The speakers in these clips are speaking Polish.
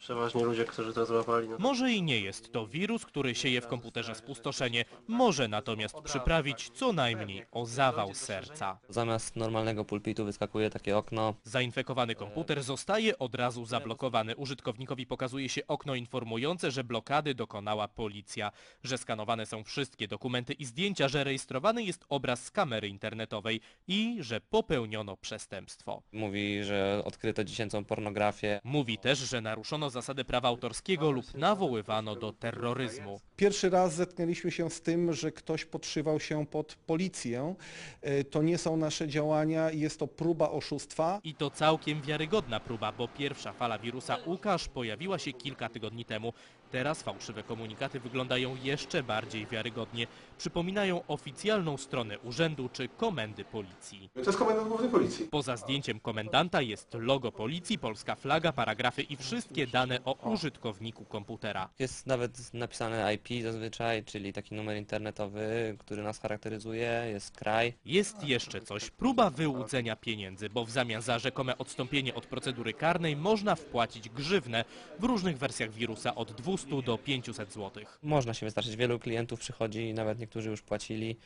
Przeważnie ludzie, którzy to złapali, no Może i nie jest to wirus, który sieje w komputerze spustoszenie, może natomiast przyprawić co najmniej o zawał serca. Zamiast normalnego pulpitu wyskakuje takie okno. Zainfekowany komputer zostaje od razu zablokowany. Użytkownikowi pokazuje się okno informujące, że blokady dokonała policja, że skanowane są wszystkie dokumenty i zdjęcia, że rejestrowany jest obraz z kamery internetowej i że popełniono przestępstwo. Mówi, że odkryto dziecięcą pornografię. Mówi też, że naruszono zasadę prawa autorskiego lub nawoływano do terroryzmu. Pierwszy raz zetknęliśmy się z tym, że ktoś podszywał się pod policję. E, To nie są nasze działania, jest to próba oszustwa. I to całkiem wiarygodna próba, bo pierwsza fala wirusa Łukasz pojawiła się kilka tygodni temu. Teraz fałszywe komunikaty wyglądają jeszcze bardziej wiarygodnie. Przypominają oficjalną stronę urzędu czy komendy policji. To jest komendant główny policji. Poza zdjęciem komendanta jest logo policji, polska flaga, paragrafy i wszystkie dane o użytkowniku komputera. Jest nawet napisane IP zazwyczaj, czyli taki numer internetowy, który nas charakteryzuje. Jest kraj. Jest jeszcze coś, próba wyłudzenia pieniędzy, bo w zamian za rzekome odstąpienie od procedury karnej można wpłacić grzywnę w różnych wersjach wirusa od 200 do 500 zł. Można się wystarczyć. Wielu klientów przychodzi, nawet niektórzy już płacili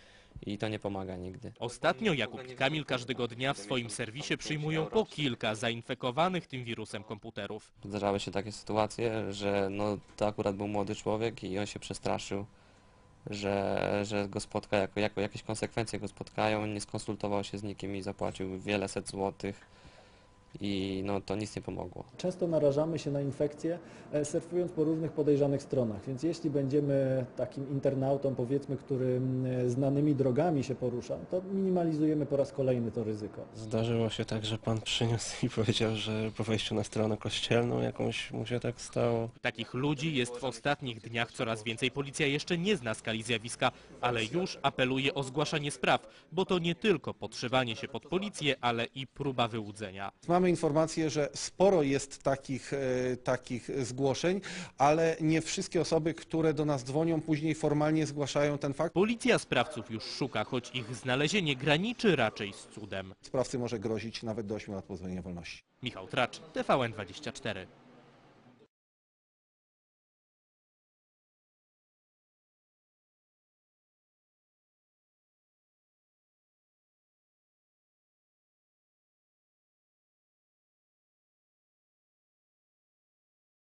i to nie pomaga nigdy. Ostatnio Jakub i Kamil każdego dnia w swoim serwisie przyjmują po kilka zainfekowanych tym wirusem komputerów. Zdarzały się takie sytuacje, że no, to akurat był młody człowiek i on się przestraszył, że, że go spotka, jako, jako jakieś konsekwencje go spotkają, nie skonsultował się z nikim i zapłacił wiele set złotych i no to nic nie pomogło. Często narażamy się na infekcje e, surfując po różnych podejrzanych stronach, więc jeśli będziemy takim internautą, powiedzmy, który mm, znanymi drogami się porusza, to minimalizujemy po raz kolejny to ryzyko. Zdarzyło się tak, że pan przyniósł i powiedział, że po wejściu na stronę kościelną jakąś mu się tak stało. Takich ludzi jest w ostatnich dniach coraz więcej. Policja jeszcze nie zna skali zjawiska, ale już apeluje o zgłaszanie spraw, bo to nie tylko podszywanie się pod policję, ale i próba wyłudzenia. Mamy informację, że sporo jest takich, e, takich zgłoszeń, ale nie wszystkie osoby, które do nas dzwonią, później formalnie zgłaszają ten fakt. Policja sprawców już szuka, choć ich znalezienie graniczy raczej z cudem. Sprawcy może grozić nawet do 8 lat pozbawienia wolności. Michał Tracz, TVN24.